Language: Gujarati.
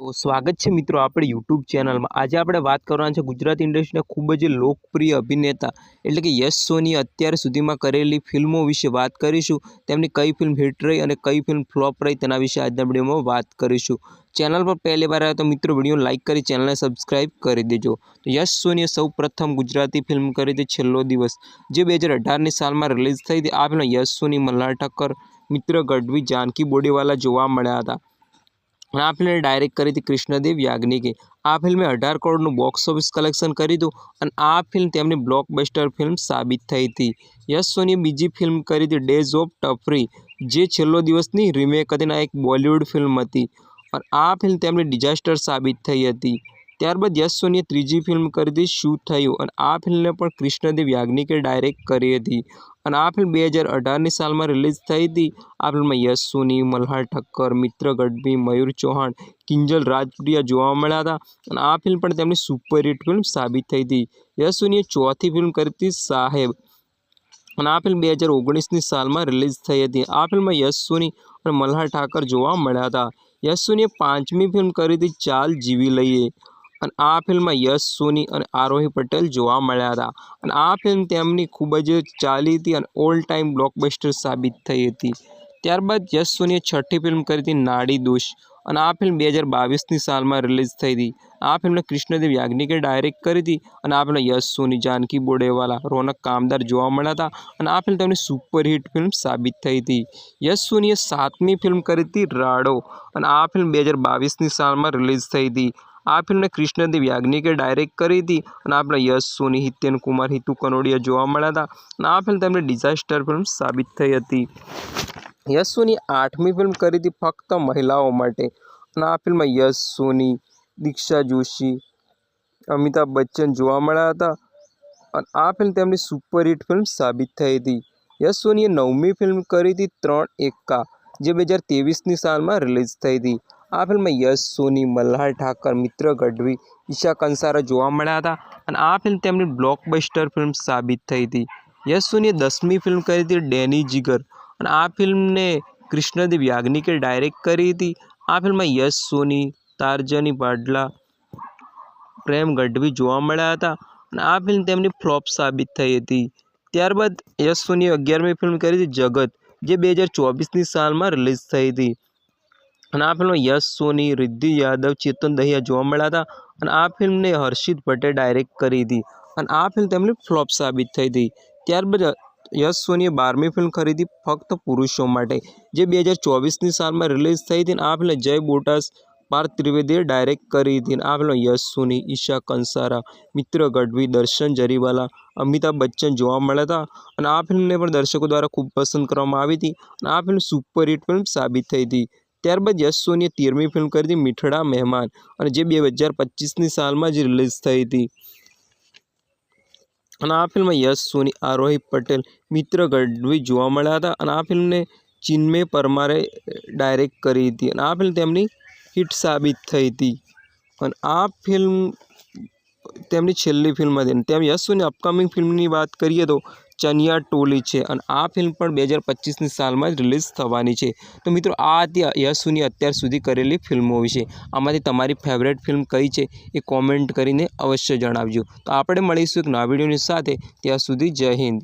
તો સ્વાગત છે મિત્રો આપણી યુટ્યુબ ચેનલમાં. આજે આપણે વાત કરવાના છે ગુજરાતી ઇન્ડસ્ટ્રીના ખૂબ જ લોકપ્રિય અભિનેતા, એટલે કે યશ સોની અત્યાર સુધીમાં કરેલી ફિલ્મો વિશે વાત કરીશું. તેમની કઈ ફિલ્મ હિટ રહી અને કઈ ફિલ્મ ફ્લોપ રહી તેના વિશે આજના વિડીયોમાં વાત કરીશું. ચેનલ પર પહેલી વાર આવ્યા તો મિત્રો વીડિયો લાઇક કરી, ચેનલને સબસ્ક્રાઇબ કરી દેજો. તો યશ સોનીએ સૌ પ્રથમ ગુજરાતી ફિલ્મ કરી હતી છેલ્લો દિવસ, જે બે હજાર અઢારની સાલમાં રિલીઝ થઈ હતી. આ ફિલ્મ યશ સોની, મલ્હાર ઠક્કર, મિત્ર ગઢવી, જાનકી બોડીવાલા જોવા મળ્યા હતા. આ ફિલ્મને ડાયરેક્ટ કરી હતી કૃષ્ણદેવ યાજ્ઞિકે. આ ફિલ્મે અઢાર કરોડનું બોક્સ ઓફિસ કલેક્શન કર્યું હતું અને આ ફિલ્મ તેમની બ્લોકબસ્ટર ફિલ્મ સાબિત થઈ હતી. યશ સોનીએ બીજી ફિલ્મ કરી હતી ડેઝ ઓફ ટફરી જે છેલ્લો દિવસની રિમેક હતી એક બોલિવૂડ ફિલ્મ હતી. અને આ ફિલ્મ તેમની ડિઝાસ્ટર સાબિત થઈ હતી. ત્યારબાદ યશ સોનીએ ત્રીજી ફિલ્મ કરી હતી શું થયું અને આ ફિલ્મને પણ કૃષ્ણદેવ યાજ્ઞિકે ડાયરેક્ટ કરી હતી. અને આ ફિલ્મ બે હજાર અઢારની સાલમાં રિલીઝ થઈ હતી. આ ફિલ્મમાં યશ સોની મલ્હાર ઠક્કર, મિત્ર ગઢવી, મયુર ચૌહાણ, કિંજલ રાજપુરિયા જોવા મળ્યા હતા અને આ ફિલ્મ પણ તેમની સુપરહિટ ફિલ્મ સાબિત થઈ હતી. યશ સોનીએ ચોથી ફિલ્મ કરી હતી સાહેબ અને આ ફિલ્મ બે હજાર ઓગણીસની સાલમાં રિલીઝ થઈ હતી. આ ફિલ્મમાં યશ સોની અને મલ્હાર ઠાકર જોવા મળ્યા હતા. યશ સોનીએ પાંચમી ફિલ્મ કરી હતી ચાલ જીવી લઈએ. અને આ ફિલ્મમાં યશ, સોની અને આરોહી પટેલ જોવા મળ્યા હતા. અને આ ફિલ્મ તેમની ખૂબ જ ચાલી હતી અને ઓલ ટાઈમ બ્લોકબસ્ટર સાબિત થઈ હતી. ત્યારબાદ યશ, સોનીએ છઠ્ઠી ફિલ્મ કરી હતી, નાડી દોષ. અને આ ફિલ્મ બે હજાર બાવીસની સાલમાં રિલીઝ થઈ હતી. આ ફિલ્મને કૃષ્ણદેવ યાજ્ઞિકે ડાયરેક્ટ કરી હતી અને આ ફિલ્મ યશ, સોની, જાનકી બોડેવાલા, રોનક કામદાર જોવા મળ્યા હતા. અને આ ફિલ્મ તેમની સુપરહિટ ફિલ્મ સાબિત થઈ હતી. યશ, સોનીએ સાતમી ફિલ્મ કરી હતી, રાડો. અને આ ફિલ્મ બે હજાર બાવીસની સાલમાં રિલીઝ થઈ હતી. આ ફિલ્મને કૃષ્ણદેવ યાજ્ઞિકે ડાયરેક્ટ કરી હતી અને આપણે યશ સોની, હિતેન કુમાર, હિતુ કનોડિયા જોવા મળ્યા હતા અને આ ફિલ્મ તેમની ડિઝાસ્ટર ફિલ્મ સાબિત થઈ હતી. યશ સોની આઠમી ફિલ્મ કરી હતી ફક્ત મહિલાઓ માટે અને આ ફિલ્મમાં યશ સોની, દીક્ષા જોશી, અમિતાભ બચ્ચન જોવા મળ્યા હતા અને આ ફિલ્મ તેમની સુપરહિટ ફિલ્મ સાબિત થઈ હતી. યશ સોનીએ નવમી ફિલ્મ કરી હતી ત્રણ એક્કા, જે બે હજાર ત્રેવીસની સાલમાં રિલીઝ થઈ હતી. આ ફિલ્મમાં યશ, સોની, મલ્હાર ઠાકર, મિત્ર ગઢવી, ઈશા કંસારા જોવા મળ્યા હતા અને આ ફિલ્મ તેમની બ્લોકબસ્ટર ફિલ્મ સાબિત થઈ હતી. યશ, સોનીએ દસમી ફિલ્મ કરી હતી, ડેની જીગર. અને આ ફિલ્મને કૃષ્ણદેવ યાજ્ઞિકે ડાયરેક્ટ કરી હતી. આ ફિલ્મમાં યશ, સોની, તારજની બાડલા, પ્રેમ ગઢવી જોવા મળ્યા હતા. અને આ ફિલ્મ તેમની ફ્લોપ સાબિત થઈ હતી. ત્યારબાદ યશ, સોનીએ અગિયારમી ફિલ્મ કરી હતી, જગત, જે બે હજાર ચોવીસની સાલમાં રિલીઝ થઈ હતી. અને આ ફિલ્મમાં યશ, સોની, રિદ્ધિ, યાદવ, ચેતન દહિયા જોવા મળ્યા હતા અને આ ફિલ્મને હર્ષિત ભટ્ટે ડાયરેક્ટ કરી હતી અને આ ફિલ્મ તેમની ફ્લોપ સાબિત થઈ હતી. ત્યારબાદ યશ, સોનીએ બારમી ફિલ્મ ખરીદી ફક્ત પુરુષો માટે, જે બે હજાર ચોવીસની સાલમાં રિલીઝ થઈ હતી અને આ ફિલ્મ જય બોટાસ પાર્થ ત્રિવેદીએ ડાયરેક્ટ કરી હતી. અને આ ફિલ્મ યશ, સોની, ઈશા કંસારા, મિત્ર ગઢવી, દર્શન જરીવાલા, અમિતાભ બચ્ચન જોવા મળ્યા હતા અને આ ફિલ્મને પણ દર્શકો દ્વારા ખૂબ પસંદ કરવામાં આવી હતી અને આ ફિલ્મ સુપરહિટ ફિલ્મ સાબિત થઈ હતી. ત્યારબાદ યશ તેરમી ફિલ્મ કરી હતી મીઠડા મહેમાન અને જે બે હજાર પચીસની સાલમાં જ રિલીઝ થઈ હતી. અને આ ફિલ્મમાં યશ સોની આરોહી પટેલ, મિત્ર ગઢવી જોવા મળ્યા હતા અને આ ફિલ્મને ચિન્મય પરમારે ડાયરેક્ટ કરી હતી અને આ ફિલ્મ તેમની હિટ સાબિત થઈ હતી. અને આ ફિલ્મ તેમની છેલ્લી ફિલ્મ હતી તેમ યશ સોની અપકમિંગ ફિલ્મની વાત કરીએ તો ચનિયા ટોલી છે અને આ ફિલ્મ પણ બે હજાર પચીસની સાલમાં જ રિલીઝ થવાની છે. તો મિત્રો, આ હતી યશુની અત્યાર સુધી કરેલી ફિલ્મો વિશે આમાંથી તમારી ફેવરેટ ફિલ્મ કઈ છે એ કોમેન્ટ કરીને અવશ્ય જણાવજો. તો આપણે મળીશું એક નવા વિડીયોની સાથે. ત્યાં સુધી જય હિન્દ.